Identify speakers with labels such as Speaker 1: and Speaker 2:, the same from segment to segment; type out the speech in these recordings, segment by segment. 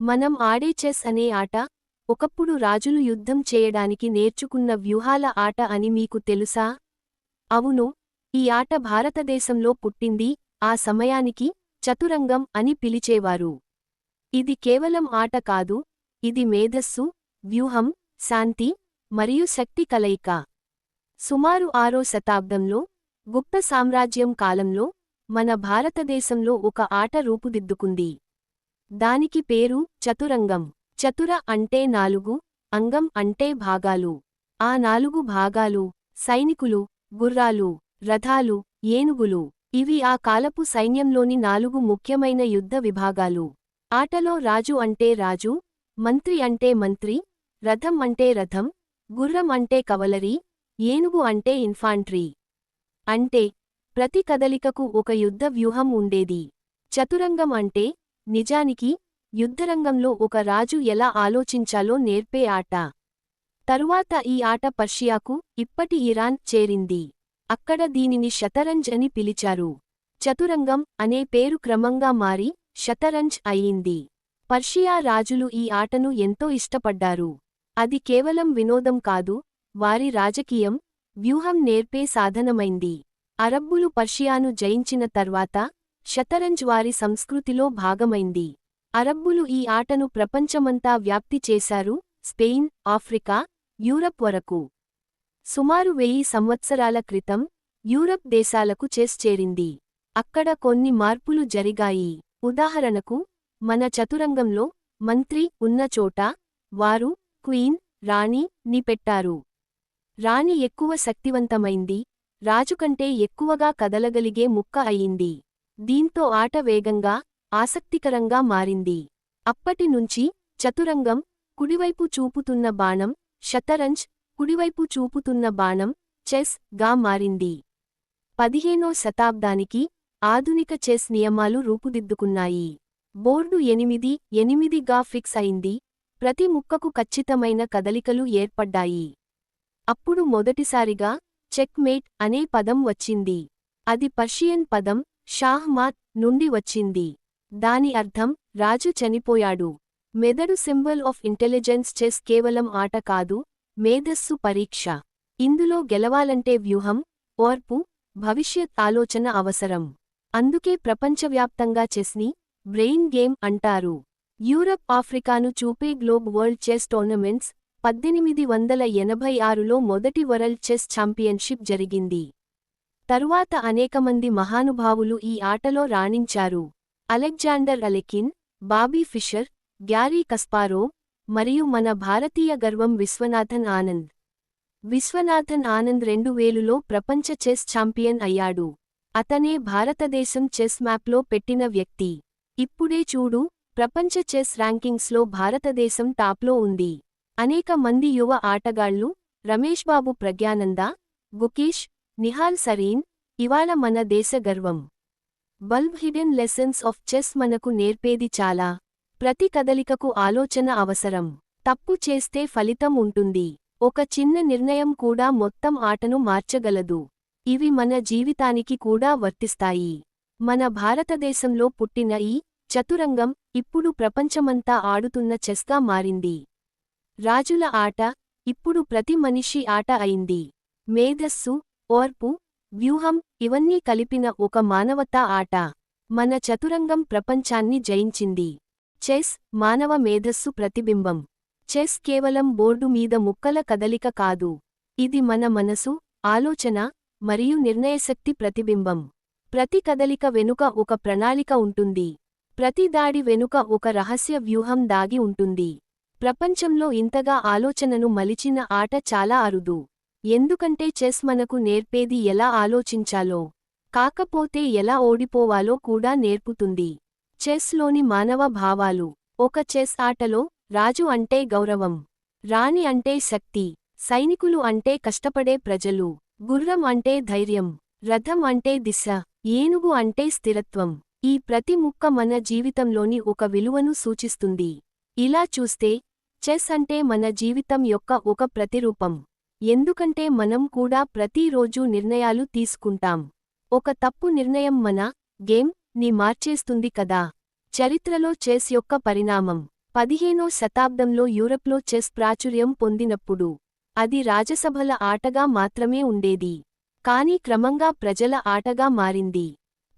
Speaker 1: మనం ఆడే చెస్ అనే ఆట ఒకప్పుడు రాజులు యుద్ధం చేయడానికి నేర్చుకున్న వ్యూహాల ఆట అని మీకు తెలుసా? అవును ఈ ఆట భారతదేశంలో పుట్టింది ఆ సమయానికి చతురంగం అని పిలిచేవారు. ఇది కేవలం ఆట కాదు ఇది మేధస్సు వ్యూహం శాంతి మరియు శక్తి కలయిక. సుమారు ఆరో శతాబ్దంలో గుప్త సామ్రాజ్యం కాలంలో మన భారతదేశంలో ఒక ఆట రూపుదిద్దుకుంది. దానికి పేరు చతురంగం. చతుర అంటే నాలుగు అంగం అంటే భాగాలు. ఆ నాలుగు భాగాలు సైనికులు గుర్రాలు రథాలు ఏనుగులు. ఇవి ఆ కాలపు సైన్యంలోని నాలుగు ముఖ్యమైన యుద్ధ విభాగాలు. ఆటలో రాజు అంటే రాజు మంత్రి అంటే మంత్రి రథం అంటే రథం గుర్రం అంటే కవలరీ ఏనుగు అంటే ఇన్ఫాంట్రీ. అంటే ప్రతి కదలికకు ఒక యుద్ధ వ్యూహం ఉండేది. చతురంగం అంటే నిజానికి యుద్ధరంగంలో ఒక రాజు ఎలా ఆలోచించాలో నేర్పే ఆట. తరువాత ఈ ఆట పర్షియాకు ఇప్పటి ఇరాన్ చేరింది. అక్కడ దీనిని షతరంజ్ అని పిలిచారు. చతురంగం అనే పేరు క్రమంగా మారి షతరంజ్ అయింది. పర్షియా రాజులు ఈ ఆటను ఎంతో ఇష్టపడ్డారు. అది కేవలం వినోదం కాదు వారి రాజకీయం వ్యూహం నేర్పే సాధనమైంది. అరబ్బులు పర్షియాను జయించిన తర్వాత షతరంజ్ వారి సంస్కృతిలో భాగమైంది. అరబ్బులు ఈ ఆటను ప్రపంచమంతా వ్యాప్తి చేశారు స్పెయిన్ ఆఫ్రికా యూరప్ వరకు. సుమారు వెయ్యి సంవత్సరాల క్రితం యూరప్ దేశాలకు చెస్ చేరింది. అక్కడ కొన్ని మార్పులు జరిగాయి. ఉదాహరణకు మన చతురంగంలో మంత్రి ఉన్న చోట వారు క్వీన్ రాణి ని పెట్టారు. రాణి ఎక్కువ శక్తివంతమైంది రాజుకంటే ఎక్కువగా కదలగలిగే ముక్క అయింది. దీంతో ఆట వేగంగా ఆసక్తికరంగా మారింది. అప్పటి నుంచి చతురంగం కుడివైపు చూపుతున్న బాణం షతరంజ్ కుడివైపు చూపుతున్న బాణం చెస్గా మారింది. పదిహేనో శతాబ్దానికి ఆధునిక చెస్ నియమాలు రూపుదిద్దుకున్నాయి. బోర్డు ఎనిమిది ఎనిమిదిగా ఫిక్స్ అయింది. ప్రతి ముక్కకు ఖచ్చితమైన కదలికలు ఏర్పడ్డాయి. అప్పుడు మొదటిసారిగా చెక్మేట్ అనే పదం వచ్చింది. అది పర్షియన్ పదం షాహ్మాత్ నుండి వచ్చింది. దాని అర్థం రాజు చనిపోయాడు. మెదడు సింబల్ ఆఫ్ ఇంటెలిజెన్స్ చెస్ కేవలం ఆట కాదు మేధస్సు పరీక్ష. ఇందులో గెలవాలంటే వ్యూహం ఓర్పు భవిష్యత్ ఆలోచన అవసరం. అందుకే ప్రపంచవ్యాప్తంగా చెస్ని బ్రెయిన్ గేమ్ అంటారు. యూరప్ ఆఫ్రికాను చూపే గ్లోబ్ వరల్డ్ చెస్ టోర్నమెంట్స్ పద్దెనిమిది వందల ఎనభై ఆరులో మొదటి వరల్డ్ చెస్ ఛాంపియన్షిప్ జరిగింది. తరువాత అనేకమంది మహానుభావులు ఈ ఆటలో రాణించారు. Alexander Alekhine Bobby Fischer Garry Kasparov మరియు మన భారతీయ గర్వం విశ్వనాథన్ ఆనంద్. విశ్వనాథన్ ఆనంద్ రెండు వేలులో ప్రపంచ చెస్ ఛాంపియన్ అయ్యాడు. అతనే భారతదేశం చెస్ మ్యాప్లో పెట్టిన వ్యక్తి. ఇప్పుడే చూడు ప్రపంచ చెస్ ర్యాంకింగ్స్లో భారతదేశం టాప్లో ఉంది. అనేక మంది యువ ఆటగాళ్ళు రమేష్ బాబు ప్రజ్ఞానంద గుకీష్ నిహాల్ సరీన్ ఇవాళ మన దేశ గర్వం. Bulb hidden lessons of chess మనకు నేర్పేది చాలా. ప్రతి కదలికకు ఆలోచన అవసరం. తప్పు చేస్తే ఫలితం ఉంటుంది. ఒక చిన్న నిర్ణయం కూడా మొత్తం ఆటను మార్చగలదు. ఇవి మన జీవితానికి కూడా వర్తిస్తాయి. మన భారతదేశంలో పుట్టిన ఈ చతురంగం ఇప్పుడు ప్రపంచమంతా ఆడుతున్న చెస్గా మారింది. రాజుల ఆట ఇప్పుడు ప్రతి మనిషి ఆట అయింది. మేధస్సు ఓర్పు వ్యూహం ఇవన్నీ కలిపిన ఒక మానవతా ఆట. మన చతురంగం ప్రపంచాన్ని జయించింది. చెస్ మానవ మేధస్సు ప్రతిబింబం. చెస్ కేవలం బోర్డు మీద ముక్కల కదలిక కాదు. ఇది మన మనసు ఆలోచన మరియు నిర్ణయశక్తి ప్రతిబింబం. ప్రతి కదలిక వెనుక ఒక ప్రణాళిక ఉంటుంది. ప్రతి దాడి వెనుక ఒక రహస్య వ్యూహం దాగి ఉంటుంది. ప్రపంచంలో ఇంతగా ఆలోచనను మలిచిన ఆట చాలా అరుదు. ఎందుకంటే చెస్ మనకు నేర్పేది ఎలా ఆలోచించాలో కాకపోతే ఎలా ఓడిపోవాలో కూడా నేర్పుతుంది. చెస్లోని మానవ భావాలు ఒక చెస్ ఆటలో రాజు అంటే గౌరవం రాణి అంటే శక్తి సైనికులు అంటే కష్టపడే ప్రజలు గుర్రం అంటే ధైర్యం రథం అంటే దిశ ఏనుగు అంటే స్థిరత్వం. ఈ ప్రతి ముక్క మన జీవితంలోని ఒక విలువను సూచిస్తుంది. ఇలా చూస్తే చెస్ అంటే మన జీవితం యొక్క ఒక ప్రతిరూపం. ఎందుకంటే మనం కూడా ప్రతిరోజూ నిర్ణయాలు తీసుకుంటాం. ఒక తప్పు నిర్ణయం మన గేమ్ని మార్చేస్తుంది కదా. చరిత్రలో చెస్ యొక్క పరిణామం. పదిహేనో శతాబ్దంలో యూరప్లో చెస్ ప్రాచుర్యం పొందినప్పుడు అది రాజసభల ఆటగా మాత్రమే ఉండేది. కాని క్రమంగా ప్రజల ఆటగా మారింది.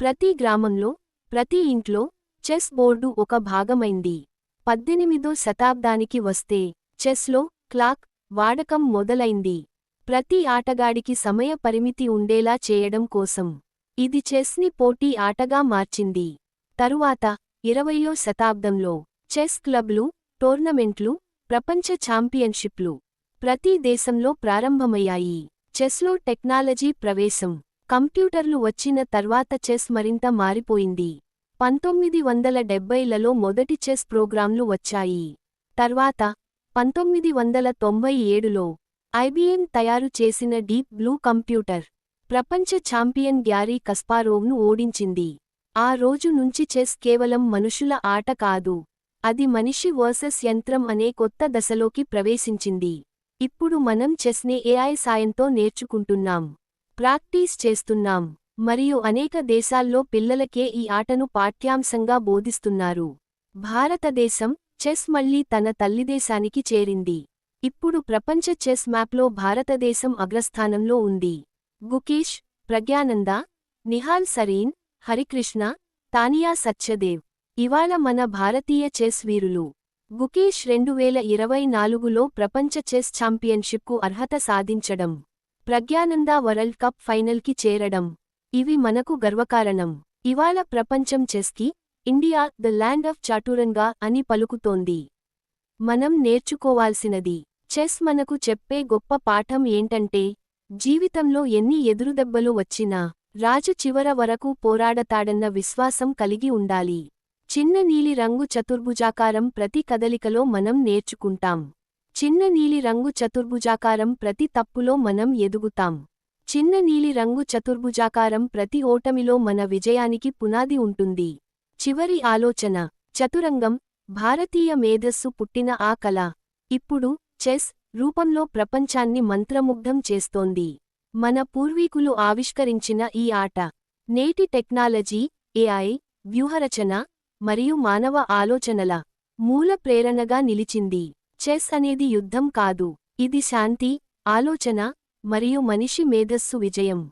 Speaker 1: ప్రతి గ్రామంలో ప్రతి ఇంట్లో చెస్ బోర్డు ఒక భాగమైంది. పద్దెనిమిదో శతాబ్దానికి వస్తే చెస్లో క్లాక్ వాడకం మొదలైంది. ప్రతి ఆటగాడికి సమయ పరిమితి ఉండేలా చేయడం కోసం ఇది చెస్ని పోటీ ఆటగా మార్చింది. తరువాత ఇరవయో శతాబ్దంలో చెస్ క్లబ్లు టోర్నమెంట్లు ప్రపంచ ఛాంపియన్షిప్లు ప్రతి దేశంలో ప్రారంభమయ్యాయి. చెస్లో టెక్నాలజీ ప్రవేశం కంప్యూటర్లు వచ్చిన తర్వాత చెస్ మరింత మారిపోయింది. పంతొమ్మిది వందల డెబ్బైలలో మొదటి చెస్ ప్రోగ్రాంలు వచ్చాయి. తర్వాత పంతొమ్మిది వందల తొంభై ఏడులో ఐబీఎం తయారు చేసిన డీప్ బ్లూ కంప్యూటర్ ప్రపంచ ఛాంపియన్ గ్యారీ కస్పారోవ్ను ఓడించింది. ఆ రోజు నుంచి చెస్ కేవలం మనుషుల ఆట కాదు అది మనిషి వర్సెస్ యంత్రం అనే కొత్త దశలోకి ప్రవేశించింది. ఇప్పుడు మనం చెస్నే ఏఐ సాయంతో నేర్చుకుంటున్నాం ప్రాక్టీస్ చేస్తున్నాం మరియు అనేక దేశాల్లో పిల్లలకే ఈ ఆటను పాఠ్యాంశంగా బోధిస్తున్నారు. భారతదేశం చెస్ మళ్ళీ తన తల్లిదేశానికి చేరింది. ఇప్పుడు ప్రపంచ చెస్ మ్యాప్లో భారతదేశం అగ్రస్థానంలో ఉంది. గుకేష్ ప్రజ్ఞానంద నిహాల్ సరీన్ హరికృష్ణ తానియా సత్యదేవ్ ఇవాళ మన భారతీయ చెస్ వీరులు. గుకేష్ రెండు వేల ఇరవై నాలుగులో ప్రపంచ చెస్ ఛాంపియన్షిప్కు అర్హత సాధించడం ప్రజ్ఞానంద వరల్డ్ కప్ ఫైనల్కి చేరడం ఇవి మనకు గర్వకారణం. ఇవాళ ప్రపంచం చెస్కి India the land of chaturanga అని పలుకుతోంది. మనం నేర్చుకోవాల్సినది. చెస్ మనకు చెప్పే గొప్ప పాఠం ఏంటంటే జీవితంలో ఎన్ని ఎదురుదెబ్బలు వచ్చినా రాజు చివర వరకు పోరాడతాడన్న విశ్వాసం కలిగి ఉండాలి. చిన్న నీలి రంగు చతుర్భుజాకారం ప్రతి కదలికలో మనం నేర్చుకుంటాం. చిన్న నీలి రంగు చతుర్భుజాకారం ప్రతి తప్పులో మనం ఎదుగుతాం. చిన్న నీలి రంగు చతుర్భుజాకారం ప్రతి ఓటమిలో మన విజయానికి పునాది ఉంటుంది. చివరి ఆలోచన చతురంగం భారతీయ మేధస్సు పుట్టిన ఆ కళ. ఇప్పుడు చెస్ రూపంలో ప్రపంచాన్ని మంత్రముగ్ధం చేస్తోంది. మన పూర్వీకులు ఆవిష్కరించిన ఈ ఆట నేటి టెక్నాలజీ ఏఐ వ్యూహరచన మరియు మానవ ఆలోచనల మూల ప్రేరణగా నిలిచింది. చెస్ అనేది యుద్ధం కాదు ఇది శాంతి ఆలోచన మరియు మనిషి మేధస్సు విజయం.